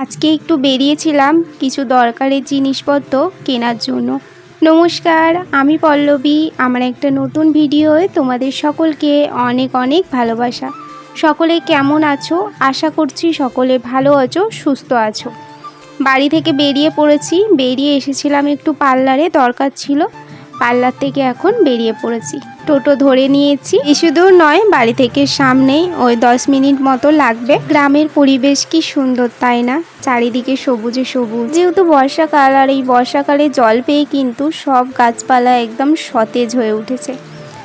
আজকে একটু বেরিয়েছিলাম কিছু দরকারের জিনিসপত্র কেনার জন্য। নমস্কার, আমি পল্লবী। আমার একটা নতুন ভিডিওয়ে তোমাদের সকলকে অনেক অনেক ভালোবাসা। সকলে কেমন আছো? আশা করছি সকলে ভালো আছো, সুস্থ আছো। বাড়ি থেকে বেরিয়ে পড়েছি। বেরিয়ে এসেছিলাম একটু পার্লারে, দরকার ছিল। পার্লার থেকে এখন বেরিয়ে পড়েছি। টোটো ধরে নিয়েছি। বেশি দূর নয়, বাড়ি থেকে সামনেই ওই দশ মিনিট মতো লাগবে। গ্রামের পরিবেশ কি সুন্দর তাই না? চারিদিকে সবুজে সবুজ। যেহেতু বর্ষাকাল আর এই বর্ষাকালে জল পেয়ে কিন্তু সব গাছপালা একদম সতেজ হয়ে উঠেছে।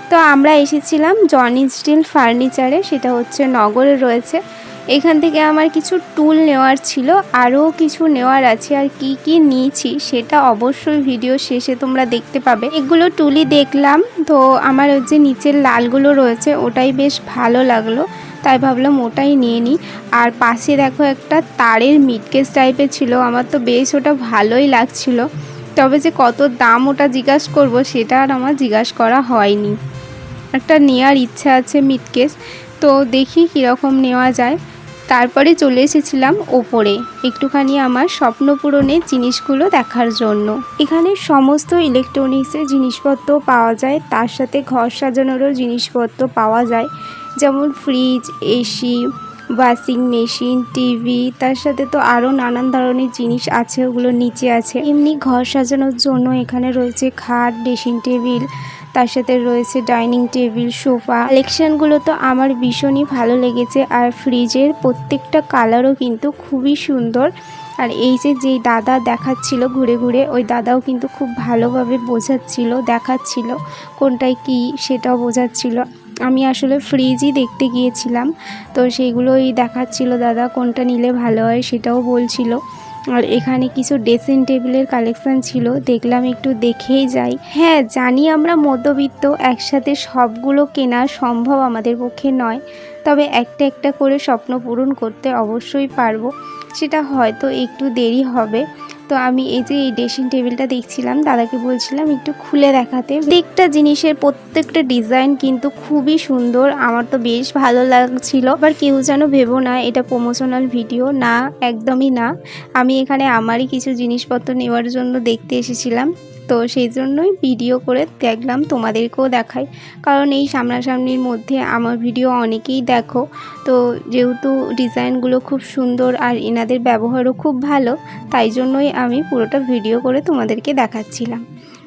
তো আমরা এসেছিলাম জনি স্টিল ফার্নিচারে, সেটা হচ্ছে নগরে রয়েছে। এখান থেকে আমার কিছু টুল নেওয়ার ছিল, আরও কিছু নেওয়ার আছে আর কি কি নিয়েছি সেটা অবশ্যই ভিডিও শেষে তোমরা দেখতে পাবে। এগুলো টুলই দেখলাম, তো আমার ওই যে নিচের লালগুলো রয়েছে ওটাই বেশ ভালো লাগল, তাই ভাবলাম ওটাই নিয়ে নিই। আর পাশে দেখো একটা তারের মিটকেস টাইপের ছিল, আমার তো বেশ ওটা ভালোই লাগছিল। তবে যে কত দাম ওটা জিজ্ঞাসা করব, সেটা আর আমার জিজ্ঞাসা করা হয়নি। একটা নেওয়ার ইচ্ছা আছে মিটকেস তো দেখি কীরকম নেওয়া যায়। তারপরে চলে এসেছিলাম ওপরে, একটুখানি আমার স্বপ্ন পূরণের জিনিসগুলো দেখার জন্য। এখানে সমস্ত ইলেকট্রনিক্সের জিনিসপত্র পাওয়া যায়, তার সাথে ঘর সাজানোরও জিনিসপত্র পাওয়া যায়। যেমন fridge AC washing machine TV তার সাথে তো আরও নানান ধরনের জিনিস আছে, ওগুলো নিচে আছে। এমনি ঘর সাজানোর জন্য এখানে রয়েছে খাট ড্রেসিং টেবিল তার সাথে রয়েছে ডাইনিং টেবিল, সোফা। কালেকশানগুলো তো আমার ভীষণই ভালো লেগেছে আর ফ্রিজের প্রত্যেকটা কালারও কিন্তু খুবই সুন্দর। আর এই যে যেই দাদা দেখাচ্ছিল ঘুরে ঘুরে, ওই দাদাও কিন্তু খুব ভালোভাবে বোঝাচ্ছিল, দেখাচ্ছিল কোনটায় কি সেটাও বোঝাচ্ছিল। আমি আসলে ফ্রিজই দেখতে গিয়েছিলাম, তো সেইগুলোই দেখাচ্ছিল দাদা কোনটা নিলে ভালো হয় সেটাও বলছিল। আর এখানে কিছু ড্রেসিং টেবিলের কালেকশান ছিল, দেখলাম একটু দেখেই যাই। হ্যাঁ জানি আমরা মধ্যবিত্ত, একসাথে সবগুলো কেনা সম্ভব আমাদের পক্ষে নয়, তবে একটা একটা করে স্বপ্ন পূরণ করতে অবশ্যই পারব। সেটা হয়তো একটু দেরি হবে। তো আমি এই যে এই ড্রেসিং টেবিলটা দেখছিলাম, দাদাকে বলছিলাম একটু খুলে দেখাতে। প্রত্যেকটা জিনিসের প্রত্যেকটা ডিজাইন কিন্তু খুবই সুন্দর, আমার তো বেশ ভালো লাগছিল। আবার কেউ যেন ভেবো না, এটা প্রমোশনাল ভিডিও না, একদমই না। আমি এখানে আমারই কিছু জিনিসপত্র নেওয়ার জন্য দেখতে এসেছিলাম। তো সেই জন্যই ভিডিও করে দেখলাম তোমাদেরকেও দেখাই। কারণ এই সামনাসামনির মধ্যে আমার ভিডিও অনেকেই দেখো। তো যেহেতু ডিজাইনগুলো খুব সুন্দর আর এনাদের ব্যবহারও খুব ভালো, তাই জন্যই আমি পুরোটা ভিডিও করে তোমাদেরকে দেখাচ্ছিলাম।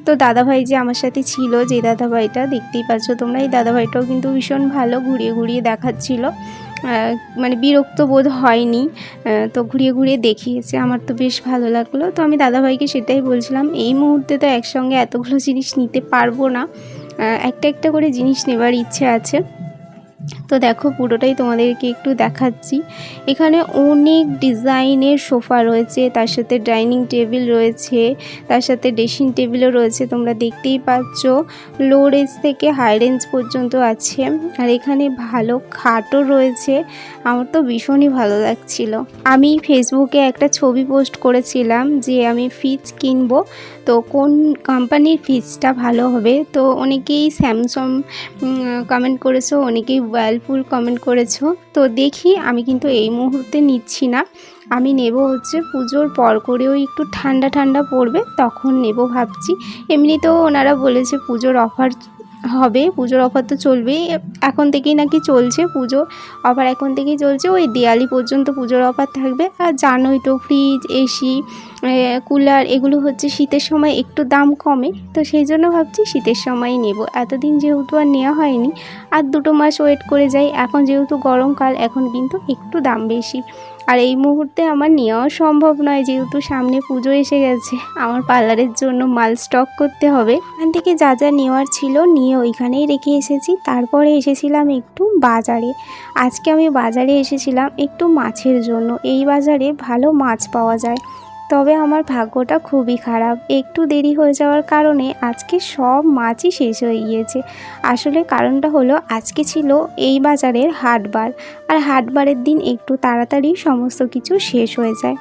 তো দাদাভাই যে আমার সাথে ছিল, যে দাদাভাইটা দেখতেই পাচ্ছ তোমরা, এই দাদাভাইটাও কিন্তু ভীষণ ভালো ঘুরিয়ে ঘুরিয়ে দেখাচ্ছিল। মানে বিরক্ত বোধ হয়নি। তো ঘুরিয়ে ঘুরিয়ে দেখিয়েছে। আমার তো বেশ ভালো লাগল। তো আমি দাদাভাইকে সেটাই বলছিলাম, এই মুহূর্তে তো একসঙ্গে এতগুলো জিনিস নিতে পারব না। একটা একটা করে জিনিস নেবার ইচ্ছে আছে। তো দেখো পুরোটাই তোমাদেরকে একটু দেখাচ্ছি। এখানে অনেক ডিজাইনের সোফা রয়েছে, তার সাথে ডাইনিং টেবিল রয়েছে, তার সাথে ড্রেসিং টেবিলও রয়েছে, তোমরা দেখতেই পাচ্ছ। লো রেঞ্জ থেকে হাই রেঞ্জ পর্যন্ত আছে। আর এখানে ভালো খাটও রয়েছে, আমার তো ভীষণই ভালো লাগছিল। আমি ফেসবুকে একটা ছবি পোস্ট করেছিলাম যে আমি ফ্রিজ কিনবো তো কোন কোম্পানির ফ্রিজটা ভালো হবে? তো অনেকেই স্যামসং কমেন্ট করেছ, অনেকেই ওয়ার্লপুল কমেন্ট করেছ। তো দেখি, আমি কিন্তু এই মুহূর্তে নিচ্ছি না। আমি নেব হচ্ছে পুজোর পর করেও একটু ঠান্ডা ঠান্ডা পড়বে, তখন নেব ভাবছি। এমনিতেও ওনারা বলেছে পুজোর অফার হবে, পুজোর অফার তো চলবেই। এখন থেকেই নাকি চলছে পুজো অফার এখন থেকেই চলছে। ওই দেয়ালি পর্যন্ত পুজোর অফার থাকবে। আর জানোই তো ফ্রিজ এসি কুলার এগুলো হচ্ছে শীতের সময় একটু দাম কমে, তো সেই জন্য ভাবছি শীতের সময়ই নেব। এতদিন যেহেতু আর নেওয়া হয়নি, আর দুটো মাস ওয়েট করে যাই। এখন যেহেতু গরমকাল, এখন কিন্তু একটু দাম বেশি। আর এই মুহূর্তে আমার নেওয়াও সম্ভব নয়, যেহেতু সামনে পুজো এসে গেছে। আমার পার্লারের জন্য মাল স্টক করতে হবে। এখান থেকে যা যা নেওয়ার ছিল নিয়ে ওইখানেই রেখে এসেছি। তারপরে এসেছিলাম একটু বাজারে। আজকে আমি বাজারে এসেছিলাম একটু মাছের জন্য। এই বাজারে ভালো মাছ পাওয়া যায়। তবে আমার ভাগ্যটা খুবই খারাপ। একটু দেরি হয়ে যাওয়ার কারণে আজকে সব মাছই শেষ হয়ে গিয়েছে। আসলে কারণটা হলো আজকে ছিল এই বাজারের হাটবার। আর হাটবারের দিন একটু তাড়াতাড়ি সমস্ত কিছু শেষ হয়ে যায়।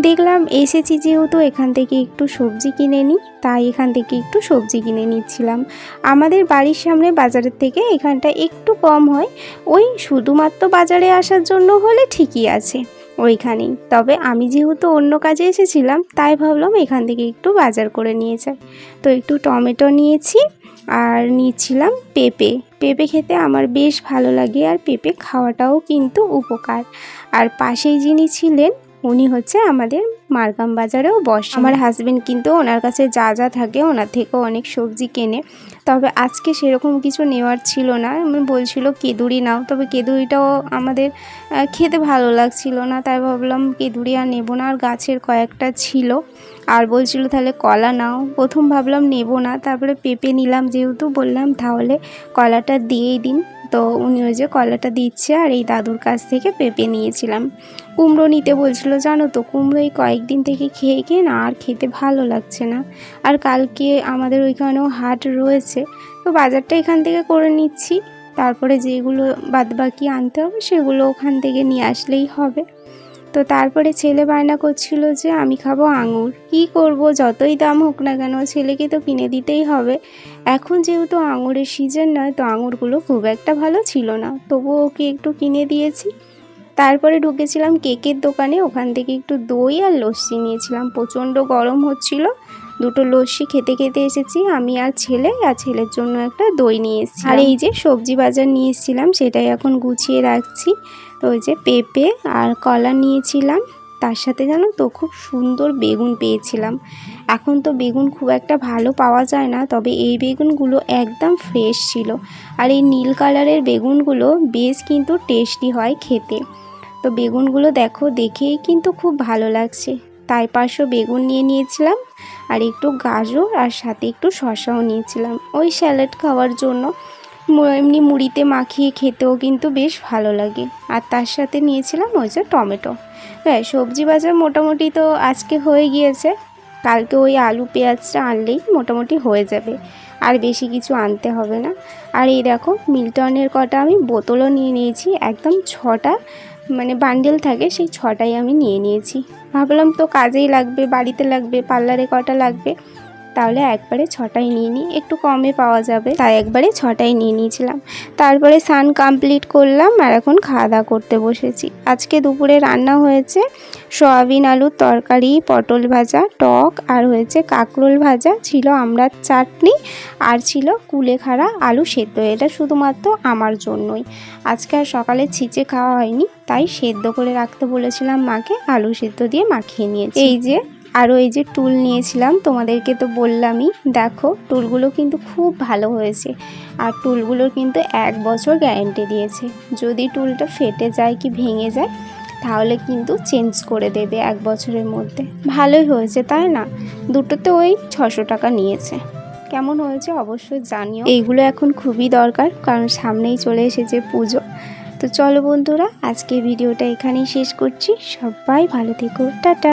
দেখলাম এসেছি যেহেতু এখান থেকে একটু সবজি কিনে নিই, তাই এখান থেকে একটু সবজি কিনে নিচ্ছিলাম। আমাদের বাড়ির সামনে বাজারের থেকে এখানটা একটু কম হয়। ওই শুধুমাত্র বাজারে আসার জন্য হলে ঠিকই আছে। ওইখানেই। তবে আমি যেহেতু অন্য কাজে এসেছিলাম, তাই ভাবলাম এখান থেকে একটু বাজার করে নিয়ে যাই। তো একটু টমেটো নিয়েছি আর নিয়েছিলাম পেঁপে। পেঁপে খেতে আমার বেশ ভালো লাগে আর পেঁপে খাওয়াটাও কিন্তু উপকার। আর পাশেই যিনি ছিলেন উনি হচ্ছে আমাদের মারগাম বাজারেও বসে। আমার হাজবেন্ড কিন্তু ওনার কাছে যা যা থাকে ওনার থেকেও অনেক সবজি কেনে। তবে আজকে সেরকম কিছু নেওয়ার ছিল না। আমি বলছিল, কেদুরি নাও। তবে কেদুরিটাও আমাদের খেতে ভালো লাগছিল না। তাই ভাবলাম, কেদুরি আর নেব না। আর গাছের কয়েকটা ছিল। আর বলছিল, তাহলে কলা নাও। প্রথম ভাবলাম, নেব না। তারপরে পেঁপে নিলাম যেহেতু বললাম, তাহলে কলাটা দিয়েই দিন। তো উনি ওই যে কলাটা দিচ্ছে আর এই দাদুর কাছ থেকে পেঁপে নিয়েছিলাম। কুমড়ো নিতে বলছিল, জানো তো, কুমড়ো এই কয়েকদিন থেকে খেয়ে খেয়ে না আর খেতে ভালো লাগছে না। আর কালকে আমাদের ওইখানেও হাট রয়েছে, তো বাজারটা এখান থেকে করে নিচ্ছি। তারপরে যেগুলো বাদবাকি আনতে হবে সেগুলো ওখান থেকে নিয়ে আসলেই হবে। তো তারপরে ছেলে বায়না করছিল যে, আমি খাব আঙুর। কি করব? যতই দাম হোক না কেন, ছেলেকে তো কিনে দিতেই হবে। এখন যেহেতু আঙুরের সিজন নয়, তো আঙুরগুলো খুব একটা ভালো ছিল না। তবুও ওকে একটু কিনে দিয়েছি। তারপরে ঢুকেছিলাম কেকের দোকানে। ওখান থেকে একটু দই আর লস্যি নিয়েছিলাম। প্রচণ্ড গরম হচ্ছিল। দুটো লস্যি খেতে খেতে এসেছি। আমি আর ছেলে, আর ছেলের জন্য একটা দই নিয়ে এসেছি। আর এই যে সবজি বাজার নিয়ে এসেছিলাম, সেটাই এখন গুছিয়ে রাখছি। তো ওই যে পেঁপে আর কলা নিয়েছিলাম। তার সাথে জানো তো, খুব সুন্দর বেগুন পেয়েছিলাম। এখন তো বেগুন খুব একটা ভালো পাওয়া যায় না, তবে এই বেগুনগুলো একদম ফ্রেশ ছিল। আর এই নীল কালারের বেগুনগুলো বেশ কিন্তু টেস্টি হয় খেতে। তো বেগুনগুলো দেখো, দেখেই কিন্তু খুব ভালো লাগছে। তাই পাঁচশো বেগুন নিয়ে নিয়েছিলাম। আর একটু গাজর আর সাথে একটু শশাও নিয়েছিলাম। ওই স্যালাড খাওয়ার জন্য এমনি মুড়িতে মাখিয়ে খেতেও কিন্তু বেশ ভালো লাগে। আর তার সাথে নিয়েছিলাম ওই যে টমেটো। হ্যাঁ সবজি বাজার মোটামুটি তো আজকে হয়ে গিয়েছে। কালকে ওই আলু পেঁয়াজটা আনলেই মোটামুটি হয়ে যাবে। আর বেশি কিছু আনতে হবে না। আর এই দেখো, মিল্টনের কটা আমি বোতলও নিয়ে নিয়েছি। একদম ছটা মানে বান্ডেল থাকে, সেই ছটাই আমি নিয়ে নিয়েছি। ভাবলাম তো কাজেই লাগবে, বাড়িতে লাগবে পার্লারে কটা লাগবে? তাহলে একবারে ছটাই নিয়ে নিই। একটু কমে পাওয়া যাবে। তাই একবারে ছটাই নিয়ে নিয়েছিলাম। তারপরে সান কমপ্লিট করলাম আর এখন খাওয়া দাওয়া করতে বসেছি। আজকে দুপুরে রান্না হয়েছে সয়াবিন আলুর তরকারি, পটল ভাজা, টক আর হয়েছে কাঁকরোল ভাজা। ছিল আমরা চাটনি আর ছিল কুলেখাড়া আলু সেদ্ধ। এটা শুধুমাত্র আমার জন্যই। আজকে আর সকালে ছিচে খাওয়া হয়নি, তাই সেদ্ধ করে রাখতে বলেছিলাম মাকে। আলু সেদ্ধ দিয়ে মাখিয়ে নিয়েছি। এই যে আরও এই যে টুল নিয়েছিলাম, তোমাদেরকে তো বললামই। দেখো, টুলগুলো কিন্তু খুব ভালো হয়েছে। আর টুলগুলোর কিন্তু এক বছর গ্যারেন্টি দিয়েছে। যদি টুলটা ফেটে যায় কি ভেঙে যায়, তাহলে কিন্তু চেঞ্জ করে দেবে এক বছরের মধ্যে। ভালোই হয়েছে, তাই না? দুটোতে ওই ছশো টাকা নিয়েছে। কেমন হয়েছে অবশ্যই জানিও। এইগুলো এখন খুবই দরকার, কারণ সামনেই চলে এসেছে পুজো। তো চলো বন্ধুরা আজকে ভিডিওটা এখানেই শেষ করছি। সবাই ভালো থেকো। টাটা।